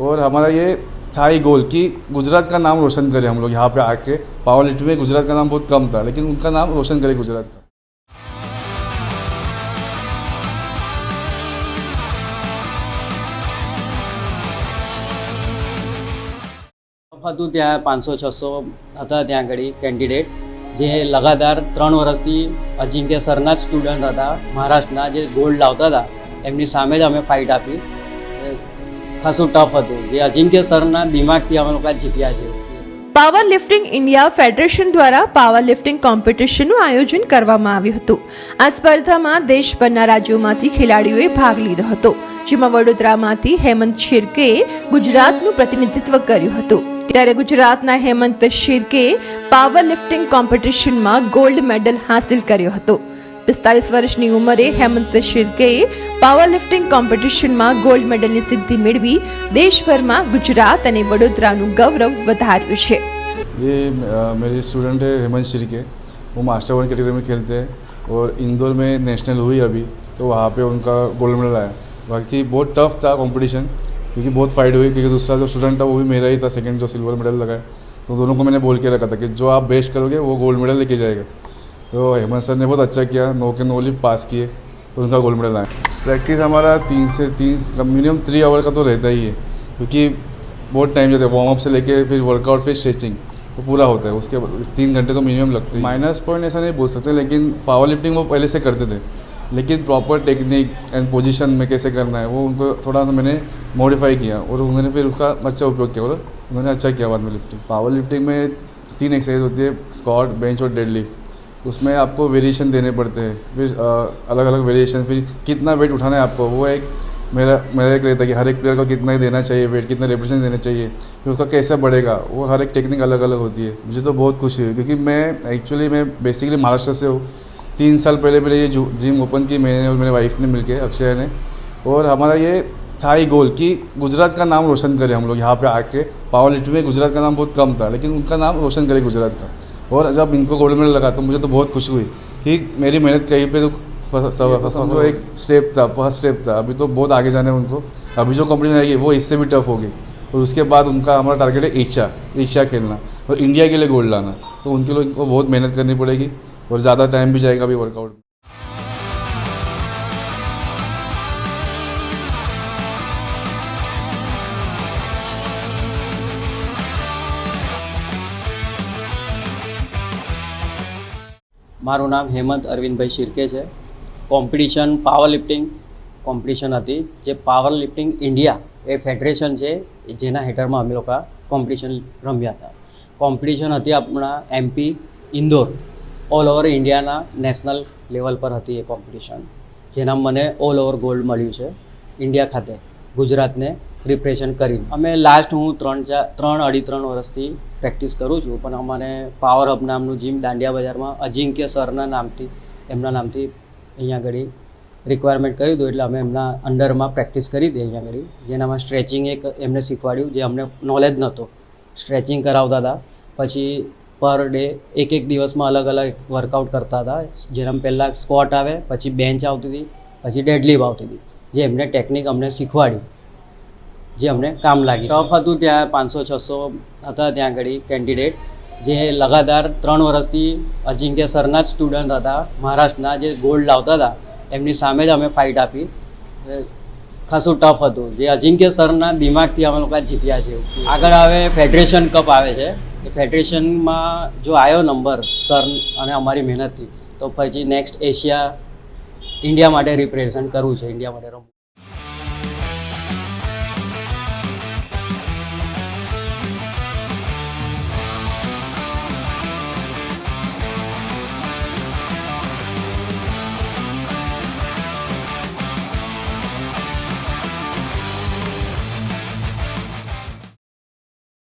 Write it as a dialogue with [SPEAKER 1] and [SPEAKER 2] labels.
[SPEAKER 1] और हमारा ये था ही गोल कि गुजरात का नाम रोशन करें हम लोग यहाँ पे आके पावर लिफ्टिंग में गुजरात का नाम बहुत कम था लेकिन उनका नाम रोशन करे गुजरात का
[SPEAKER 2] હતું ત્યાં પાંચસો છસો હતા ત્યાં આગળ કેન્ડિડેટ જે લગાતાર ત્રણ વર્ષથી અજિંક્ય સરના જ સ્ટુડન્ટ હતા મહારાષ્ટ્રના જે ગોલ્ડ લાવતા હતા એમની સામે જ અમે ફાઇટ આપી એ ખાસું ટફ હતું. જે અજિંક્ય સરના દિમાગથી અમે લોકો જીત્યા છે
[SPEAKER 3] પાવર લિફ્ટિંગ ઇન્ડિયા ફેડરેશન દ્વારા પાવર લિફ્ટિંગ કોમ્પિટિશનનું આયોજન કરવામાં આવ્યું હતું. આ સ્પર્ધામાં દેશભરના રાજ્યોમાંથી ખેલાડીઓએ ભાગ લીધો હતો, જેમાં વડોદરામાંથી હેમંત શિર્કેએ ગુજરાતનું પ્રતિનિધિત્વ કર્યું હતું. ત્યારે ગુજરાતના હેમંત શિર્કેએ પાવર લિફ્ટિંગ કોમ્પિટિશનમાં ગોલ્ડ મેડલ હાંસિલ કર્યો હતો. પિસ્તાલીસ વર્ષની ઉંમરે હેમંત શિર્કેએ પાવર લિફ્ટિંગ કોમ્પિટિશનમાં ગોલ્ડ મેડલની સિદ્ધિ મેળવી દેશભરમાં ગુજરાત અને વડોદરાનું ગૌરવ વધાર્યું છે
[SPEAKER 1] ये अ, मेरे स्टूडेंट है हेमंत श्री के वो मास्टर वन कैटेगरी में खेलते हैं और इंदौर में नेशनल हुई अभी तो वहाँ पे उनका गोल्ड मेडल आया बाकी बहुत टफ था कंपटीशन क्योंकि बहुत फाइट हुई क्योंकि दूसरा जो स्टूडेंट था वो भी मेरा ही था सेकंड जो सिल्वर मेडल लगाया तो दोनों को मैंने बोल के रखा था कि जो आप बेस्ट करोगे वो गोल्ड मेडल लेके जाएगा तो हेमंत सर ने बहुत अच्छा किया नो के नो लिप पास किए तो उनका गोल्ड मेडल आया। प्रैक्टिस हमारा तीन से तीन मिनिमम थ्री आवर का तो रहता ही है क्योंकि बहुत टाइम जाता है वार्म अप से लेके फिर वर्कआउट फिर स्ट्रेचिंग वो पूरा होता है उसके बाद तीन घंटे तो मिनिमम लगते हैं। माइनस पॉइंट ऐसा नहीं बोल सकते लेकिन पावर लिफ्टिंग वो पहले से करते थे लेकिन प्रॉपर टेक्निक एंड पोजीशन में कैसे करना है वो उनको थोड़ा सा मैंने मॉडिफाई किया और उन्होंने फिर उसका अच्छा उपयोग किया और उन्होंने अच्छा किया बाद में लिफ्टिंग पावर लिफ्टिंग में तीन एक्सरसाइज होती है स्कॉट बेंच और डेड लिफ्ट उसमें आपको वेरिएशन देने पड़ते हैं। फिर अलग अलग वेरिएशन फिर कितना वेट उठाना है आपको, वो एक मेरा मेरा एक रहता है कि हर एक प्लेयर को कितना ही देना चाहिए वेट कितना रेपुटेशन देना चाहिए, फिर उसका कैसे बढ़ेगा, वो हर एक टेक्निक अलग अलग होती है। मुझे तो बहुत खुशी हुई, क्योंकि मैं एक्चुअली मैं बेसिकली महाराष्ट्र से हूँ। तीन साल पहले मेरे ये जिम ओपन की, मैंने और मेरे वाइफ ने मिलके, अक्षय ने, और हमारा ये था ही गोल कि गुजरात का नाम रोशन करें हम लोग, यहाँ पे आके। पावर लिफ्ट में गुजरात का नाम बहुत कम था, लेकिन उनका नाम रोशन करे गुजरात का। और जब इनको गोल्ड मेडल लगा तो मुझे तो बहुत खुशी हुई। कि मेरी मेहनत कहीं पे तो फस- समझो एक स्टेप था फ़र्स्ट स्टेप था। अभी तो बहुत आगे जाने उनको। अभी जो कॉम्पिटिशन आएगी वो इससे भी टफ होगी। और उसके बाद उनका हमारा टारगेट है ईच्छा ईच्छा खेलना और इंडिया के लिए गोल्ड लाना। तो उनके लिए उनको बहुत मेहनत करनी पड़ेगी और ज़्यादा टाइम भी जाएगा अभी वर्कआउट
[SPEAKER 2] મારું નામ હેમંત અરવિંદભાઈ શિર્કે છે. કોમ્પિટિશન પાવર લિફ્ટિંગ કોમ્પિટિશન હતી. જે પાવર લિફ્ટિંગ ઇન્ડિયા એ ફેડરેશન છે. જેના હેઠળમાં અમે લોકો કોમ્પિટિશન રમ્યા હતા. કોમ્પિટિશન હતી આપણા એમપી ઇન્દોર. ઓલ ઓવર ઇન્ડિયાના નેશનલ લેવલ પર હતી એ કોમ્પિટિશન જેના મને ઓલ ઓવર ગોલ્ડ મળ્યું છે. ઇન્ડિયા ખાતે ગુજરાતને રિપ્રેઝન્ટ કરીને. અમે લાસ્ટ હું ત્રણ ચાર, ત્રણ અઢી ત્રણ વર્ષથી પ્રેક્ટિસ કરું છું, પણ અમારે પાવર હબ નામનું જીમ દાંડિયા બજારમાં અજિંક્ય સરના નામથી, એમના નામથી અહીંયા આગળ રિક્વાયરમેન્ટ કર્યું હતું, એટલે અમે એમના અંડરમાં પ્રેક્ટિસ કરી હતી અહીંયા આગળ. જેનામાં સ્ટ્રેચિંગ એક એમને શીખવાડ્યું, જે અમને નોલેજ નહોતો. સ્ટ્રેચિંગ કરાવતા હતા, પછી પર ડે એક એક દિવસમાં અલગ અલગ વર્કઆઉટ કરતા હતા. જેનામાં પહેલાં સ્કોટ આવે, પછી બેન્ચ આવતી હતી, પછી ડેડલીફ આવતી હતી. જે એમને ટેકનિક અમને શીખવાડી. જે અમને કામ લાગી ટફ હતું ત્યાં પાંચસો છસો હતા ત્યાં આગળ કેન્ડિડેટ જે લગાતાર ત્રણ વર્ષથી અજિંક્ય સરના જ સ્ટુડન્ટ હતા મહારાષ્ટ્રના જે ગોલ્ડ લાવતા હતા એમની સામે જ અમે ફાઇટ આપી. ખાસું ટફ હતું. જે અજિંક્ય સરના દિમાગથી અમે લોકો જીત્યા છે આગળ હવે ફેડરેશન કપ આવે છે. એ ફેડરેશનમાં જો આવ્યો નંબર સર અને અમારી મહેનતથી તો પછી નેક્સ્ટ એશિયા ઇન્ડિયા માટે રિપ્રેઝન્ટ કરવું છે. ઇન્ડિયા માટે રમવું